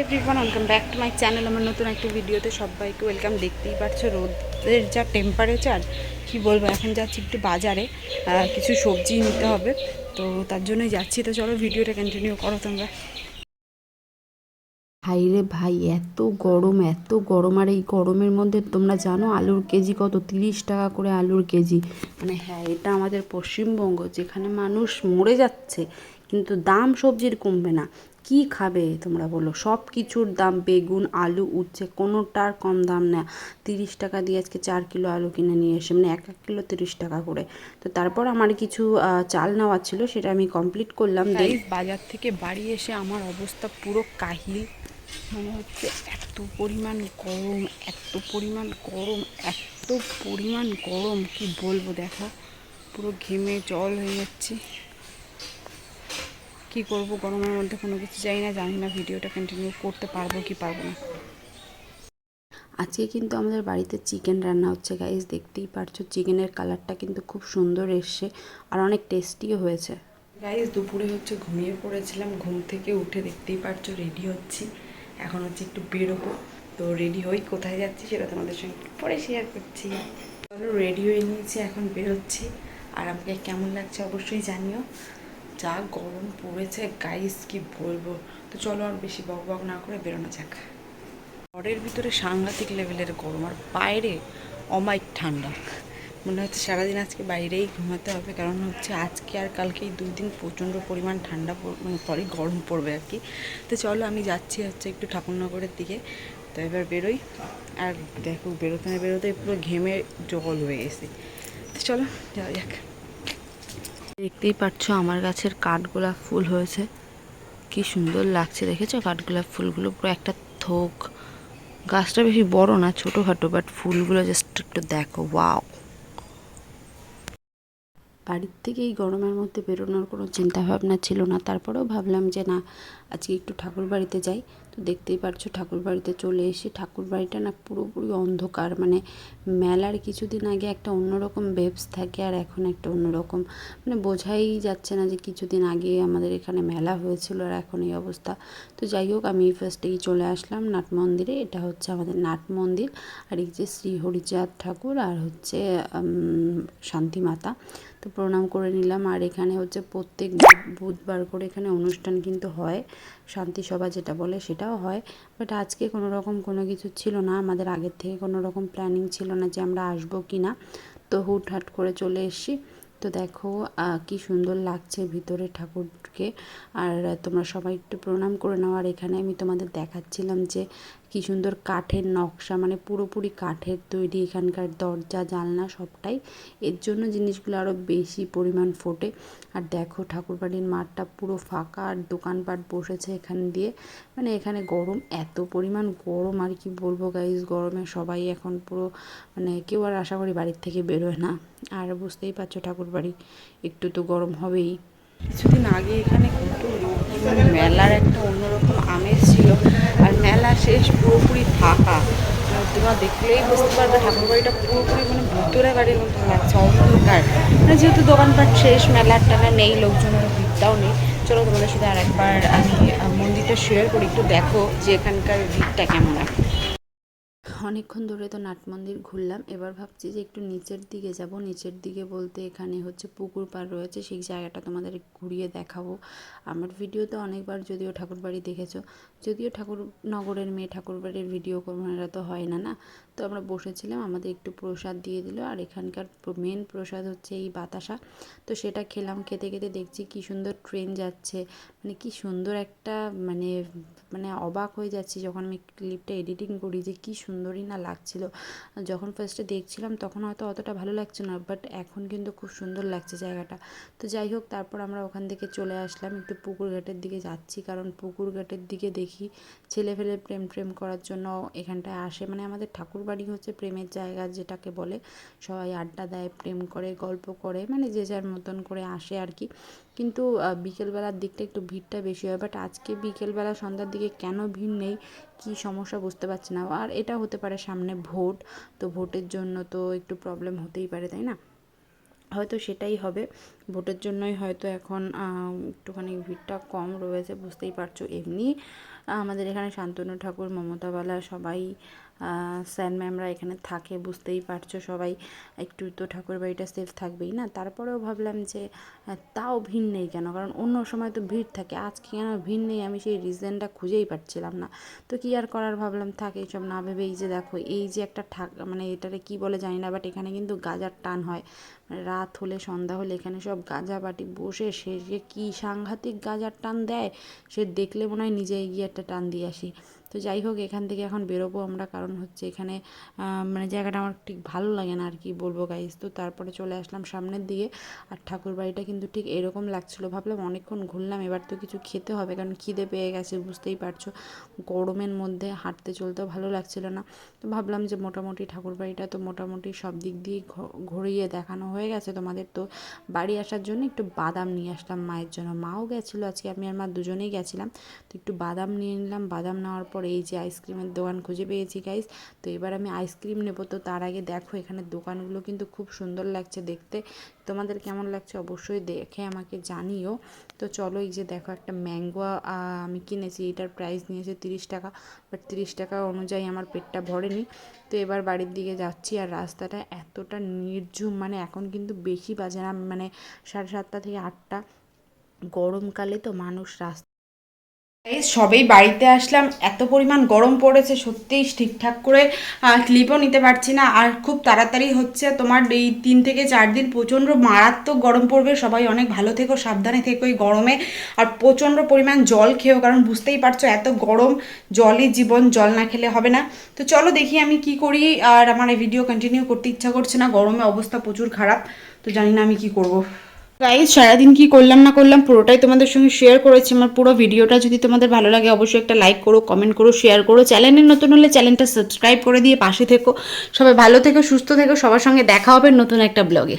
Everyone welcome back to my channel আমার নতুন একটা ভিডিওতে সবাইকে ওয়েলকাম দেখতেই পারছ রোদের যা টেম্পারেচার কি বলব, এখন যাচ্ছি একটু বাজারে কিছু সবজি নিতে হবে, তো তার জন্যই যাচ্ছি। তো চলো ভিডিওটা কন্টিনিউ করো তোমরা। ভাই রে ভাই, এত গরম এত গরম, আর এই গরমের মধ্যে তোমরা জানো আলুর কেজি কত? তিরিশ টাকা করে আলুর কেজি। মানে হ্যাঁ এটা আমাদের পশ্চিমবঙ্গ, যেখানে মানুষ মরে যাচ্ছে, কিন্তু দাম সবজির কমবে না। কি খাবে তোমরা বলো? সব কিছুর দাম বেগুন আলু উচ্ছে কোনোটার কম দাম না। তিরিশ টাকা দিয়ে আজকে চার কিলো আলু কিনে নিয়ে এসে মানে এক এক কিলো তিরিশ টাকা করে। তো তারপর আমার কিছু চাল নেওয়া ছিল সেটা আমি কমপ্লিট করলাম। বাজার থেকে বাড়ি এসে আমার অবস্থা পুরো কাহিল। মানে হচ্ছে এত পরিমাণ গরম এত পরিমাণ গরম এত পরিমাণ গরম কি বলব? দেখো পুরো ঘেমে জল হয়ে যাচ্ছে। কি করব গরমের মধ্যে কোনো কিছু চাই না জানি না ভিডিওটা কন্টিনিউ করতে পারব কি পারব না। আজকে কিন্তু আমাদের বাড়িতে চিকেন রান্না হচ্ছে গাইস দেখতেই পারছ চিকেনের কালারটা কিন্তু খুব সুন্দর এসছে আর অনেক টেস্টিও হয়েছে। গাইজ দুপুরে হচ্ছে ঘুমিয়ে পড়েছিলাম ঘুম থেকে উঠে দেখতেই পারছ রেডি হচ্ছি। এখন হচ্ছে একটু বেরোবো তো রেডি হই কোথায় যাচ্ছি সেটা তোমাদের সঙ্গে পরে শেয়ার করছি। চলো রেডি হয়ে নিয়েছি এখন বেরোচ্ছি। আর আমাকে কেমন লাগছে অবশ্যই জানিও। যা গরম পড়েছে গাইস কি বলব? তো চলো আর বেশি বক বক না করে বেরোনো যাক। ঘরের ভিতরে সাংঘাতিক লেভেলের গরম আর বাইরে অমাইক ঠান্ডা। মনে হচ্ছে সারাদিন আজকে বাইরেই ঘুমাতে হবে, কারণ হচ্ছে আজকে আর কালকে এই দুই দিন প্রচণ্ড পরিমাণ ঠান্ডা মানে পরে গরম পড়বে আর কি। তো চলো আমি যাচ্ছি হচ্ছে একটু ঠাকুরনগরের দিকে। তো এবার বেরোই। আর দেখো, বেরোতে না বেরোতে পুরো ঘেমে জল হয়ে গেছে। তো চলো, যাওয়া যাক। দেখতেই পাচ্ছ আমার গাছের কাঠগোলাপ ফুল হয়েছে। কি সুন্দর লাগছে, দেখেছ? কাঠগোলাপ ফুলগুলো পুরো একটা থোক। গাছটা বেশি বড় না, ছোটোখাটো বাট ফুলগুলো জাস্ট একটু দেখো ওয়াও বাড়ির থেকে এই গরমের মধ্যে বেরোনোর কোনো চিন্তা ভাবনা ছিল না। তারপরেও ভাবলাম যে না, আজকে একটু ঠাকুর বাড়িতে যাই। তো দেখতেই পারছ ঠাকুর বাড়িতে চলে এসে ঠাকুর বাড়িটা না পুরোপুরি অন্ধকার মানে মেলার কিছুদিন আগে একটা অন্যরকম বেবস থাকে আর এখন একটা অন্যরকম। মানে বোঝাই যাচ্ছে না যে কিছুদিন আগে আমাদের এখানে মেলা হয়েছিল আর এখন এই অবস্থা। তো যাই হোক, আমি ফার্স্টেই চলে আসলাম নাট মন্দিরে। এটা হচ্ছে আমাদের নাট মন্দির, আর এই যে শ্রী হরিচাঁদ ঠাকুর আর হচ্ছে শান্তি মাতা। তো প্রণাম করে নিলাম। আর এখানে হচ্ছে প্রত্যেক বুধবার করে এখানে অনুষ্ঠান কিন্তু হয়। শান্তি সভা যেটা বলে সেটাও হয় বাট আজকে কোনো রকম কোনো কিছু ছিল না। আমাদের আগের থেকে কোনো রকম প্ল্যানিং ছিল না যে আমরা আসব কি না। তো হুটহাট করে চলে এসছি। তো দেখো কি সুন্দর লাগছে ভিতরে ঠাকুরকে। আর তোমরা সবাই একটু প্রণাম করে নাও। আর এখানে আমি তোমাদের দেখাচ্ছিলাম যে কি সুন্দর কাঠের নকশা মানে পুরোপুরি কাঠের তৈরি এখানকার দরজা, জানলা সবটাই। এর জন্য জিনিসগুলো আরও বেশি পরিমাণ ফোটে। আর দেখো ঠাকুরবাড়ির মাঠটা পুরো ফাঁকা, আর দোকানপাট বসেছে এখান দিয়ে। মানে এখানে গরম, এত পরিমাণ গরম, আর কি বলব গাইজ গরমে সবাই এখন পুরো মানে কেউ আর আশা করি বাড়ির থেকে বেরোয় না। আর বুঝতেই পারছ ঠাকুরবাড়ি, একটু তো গরম হবেই। কিছুদিন আগে এখানে কিন্তু মেলার একটা অন্যরকম আমেজ ছিল। আর মেলা শেষ পুরোপুরি ফাঁকা। তোমরা দেখলেই বুঝতে পারবে ঠাকুরবাড়িটা পুরোপুরি মানে ভুতুরে বাড়ির মতো লাগছে, অন্ধকার। মানে যেহেতু দোকানপাট শেষ, মেলার টানা নেই, লোকজনের ভিড়টাও নেই। চলো তোমাদের সাথে আর একবার আমি মন্দিরটা শেয়ার করি, একটু দেখো যে এখানকার ভিড়টা কেমন আছে। অনেকক্ষণ ধরে তো নাট মন্দির ঘুরলাম। এবার ভাবছি যে একটু নিচের দিকে যাব। নিচের দিকে বলতে এখানে হচ্ছে পুকুর পাড় রয়েছে। সেই জায়গাটা তোমাদের ঘুরিয়ে দেখাবো। আমার ভিডিওতে অনেকবার যদিও ঠাকুরবাড়ি দেখেছ, যদিও ঠাকুর নগরের মেয়ে ঠাকুরবাড়ির ভিডিও করোনারা তো হয় না না? তো আমরা বসেছিলাম, আমাদের একটু প্রসাদ দিয়ে দিল। আর এখানকার মেন প্রসাদ হচ্ছে এই বাতাসা। তো সেটা খেলাম, খেতে খেতে দেখছি কি সুন্দর ট্রেন যাচ্ছে। মানে কি সুন্দর একটা মানে মানে অবাক হয়ে যাচ্ছি যখন আমি ক্লিপটা এডিটিং করি যে কি সুন্দরই না লাগছিল। যখন ফার্স্টে দেখছিলাম তখন হয়তো অতটা ভালো লাগছে না বাট এখন কিন্তু খুব সুন্দর লাগছে জায়গাটা। তো যাই হোক, তারপর আমরা ওখান থেকে চলে আসলাম, একটু পুকুর ঘাটের দিকে যাচ্ছি। কারণ পুকুর ঘাটের দিকে দেখি ছেলে ফেলে প্রেম প্রেম করার জন্য এখানটায় আসে। মানে আমাদের ঠাকুর বাড়ি হচ্ছে প্রেমের জায়গা যেটাকে বলে। সবাই আড্ডা দেয়, প্রেম করে, গল্প করে মানে যে যার মতন করে আসে আর কি। কিন্তু বিকেলবেলার দিকটা একটু ভিড়টা বেশি হয়। বাট আজকে বিকেলবেলা সন্ধ্যার দিকে কেন ভিড় নেই? কি সমস্যা বুঝতে পারছি না। আর এটা হতে পারে সামনে ভোট। তো ভোটের জন্য তো একটু প্রবলেম হতেই পারে, তাই না? হয়তো সেটাই হবে। ভোটের জন্যই হয়তো এখন একটুখানি ভিড়টা কম রয়েছে, বুঝতেই পারছ। এমনি আমাদের এখানে শান্তনু ঠাকুর মমতাবালা সবাই স্যার ম্যামরা এখানে থাকে, বুঝতেই পারছ সবাই। একটু তো ঠাকুর বাড়িটা সেফ থাকবেই না? তারপরেও ভাবলাম যে তাও ভিড় নেই কেন? কারণ অন্য সময় তো ভিড় থাকে। আজকে কেন ভিড় নেই? আমি সেই রিজনটা খুঁজেই পাচ্ছিলাম না। তো কি আর করার ভাবলাম, থাক এইসব না ভেবে এই যে দেখো, এই যে একটা ঠাক মানে এটারে কি বলে জানি না বাট এখানে কিন্তু গাজার টান হয়। মানে রাত হলে, সন্ধ্যা হলে এখানে সব গাঁজা বাটি বসে, সে যে কী সাংঘাতিক গাজার টান দেয়, সে দেখলে মনে হয় নিজে গিয়ে একটা টান দিয়ে আসি। তো যাই হোক, এখান থেকে এখন বেরোবো আমরা। কারণ হচ্ছে এখানে মানে জায়গাটা আমার ঠিক ভালো লাগে না আর কি বলব গাইজ তো তারপরে চলে আসলাম সামনের দিকে। আর ঠাকুর বাড়িটা কিন্তু ঠিক এরকম লাগছিল। ভাবলাম অনেকক্ষণ ঘুরলাম, এবার তো কিছু খেতে হবে। কারণ খিদে পেয়ে গেছে, বুঝতেই পারছ। গরমের মধ্যে হাঁটতে চলতেও ভালো লাগছিল না। তো ভাবলাম যে মোটামুটি ঠাকুর বাড়িটা তো মোটামুটি সব দিক দিয়ে ঘুরিয়ে দেখানো হয়ে গেছে তোমাদের। তো বাড়ি আসার জন্য একটু বাদাম নিয়ে আসলাম মায়ের জন্য। মাও গেছিল আজকে, আমি আর মা দুজনেই গেছিলাম। তো একটু বাদাম নিয়ে নিলাম। বাদাম নেওয়ার পর এই যে আইসক্রিমের দোকান খুঁজে পেয়েছি গাইস তো এবার আমি আইসক্রিম নেব। তো তার আগে দেখো, এখানে দোকানগুলো কিন্তু খুব সুন্দর লাগছে দেখতে। তোমাদের কেমন লাগছে অবশ্যই দেখে আমাকে জানিও। তো চলো, এই যে দেখো, একটা ম্যাঙ্গো আমি কিনেছি। এটার প্রাইস নিয়েছে তিরিশ টাকা। বাট তিরিশ টাকা অনুযায়ী আমার পেটটা ভরেনি। তো এবার বাড়ির দিকে যাচ্ছি আর রাস্তাটা এতটা নির্ঝুম। মানে এখন কিন্তু বেশি বাজে না। মানে সাড়ে সাতটা থেকে আটটা। গরমকালে তো মানুষ রাস্তা সবেই বাড়িতে আসলাম। এত পরিমাণ গরম পড়েছে, সত্যিই ঠিকঠাক করে ক্লিপও নিতে পারছি না। আর খুব তাড়াতাড়ি হচ্ছে তোমার এই তিন থেকে চার দিন প্রচণ্ড মারাত্মক গরম পড়বে। সবাই অনেক ভালো থেকো, সাবধানে থেকো এই গরমে। আর প্রচণ্ড পরিমাণ জল খেয়েও কারণ বুঝতেই পারছ এত গরম, জলই জীবন, জল না খেলে হবে না। তো চলো দেখি আমি কি করি। আর আমার এই ভিডিও কন্টিনিউ করতে ইচ্ছা করছে না। গরমে অবস্থা প্রচুর খারাপ, তো জানি না আমি কি করব। গাইজ সারাদিন কি করলাম না করলাম পুরোটাই তোমাদের সঙ্গে শেয়ার করেছি। আমার পুরো ভিডিওটা যদি তোমাদের ভালো লাগে, অবশ্যই একটা লাইক করো কমেন্ট করো শেয়ার করো। চ্যানেলে নতুন হলে চ্যানেলটা সাবস্ক্রাইব করে দিয়ে পাশে থেকো। সবাই ভালো থেকো, সুস্থ থেকো। সবার সঙ্গে দেখা হবে নতুন একটা ব্লগে